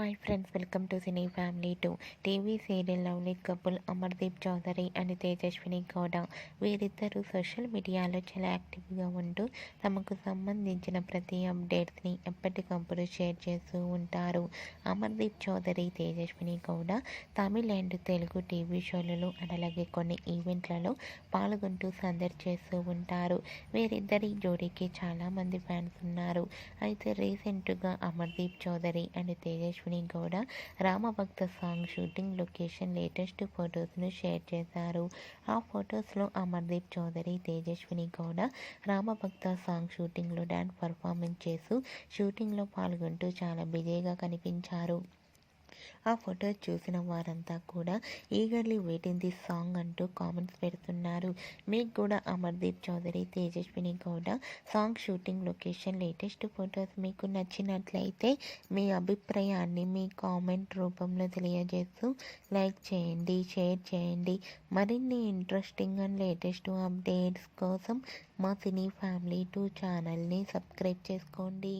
Hi friends welcome to cine family two TV serial lovely couple Amardeep Chowdary and Tejaswini Gowda వీరిద్దరూ social మీడియాలో చాలా యాక్టివ్గా ఉంటూ తమకు సంబంధించిన ప్రతి అప్డేట్స్ని ఎప్పటికప్పుడు షేర్ చేస్తూ ఉంటారు. అమర్దీప్ చౌదరి తేజస్విని గౌడ తమిళ అండ్ తెలుగు టీవీ షోలలో అండ్ అలాగే కొన్ని ఈవెంట్లలో పాల్గొంటూ సందడి చేస్తూ ఉంటారు. వీరిద్దరి జోడీకి చాలామంది ఫ్యాన్స్ ఉన్నారు. అయితే రీసెంట్గా Amardeep Chowdary and Tejaswini Gowda Ramabhakta song shooting location latest ఫొటోస్ను share చేశారు. ఆ ఫొటోస్లో అమర్దీప్ చౌదరి తేజస్విని గౌడ రామభక్త సాంగ్ షూటింగ్లో డ్యాన్స్ పర్ఫార్మెన్స్ చేస్తూ షూటింగ్లో పాల్గొంటూ చాలా బిజీగా కనిపించారు. ఆ ఫోటో చూసిన వారంతా కూడా ఈగర్లీ వెయిటింగ్ దిస్ సాంగ్ అంటూ కామెంట్స్ పెడుతున్నారు. మీకు కూడా Amardeep Chowdary Tejaswini Gowda song shooting location latest photos మీకు నచ్చినట్లయితే మీ అభిప్రాయాన్ని మీ కామెంట్ రూపంలో తెలియజేస్తూ లైక్ చేయండి షేర్ చేయండి. మరిన్ని ఇంట్రెస్టింగ్ అండ్ లేటెస్ట్ అప్డేట్స్ కోసం మా సినీ ఫ్యామిలీ టూ ఛానల్ని సబ్స్క్రైబ్ చేసుకోండి.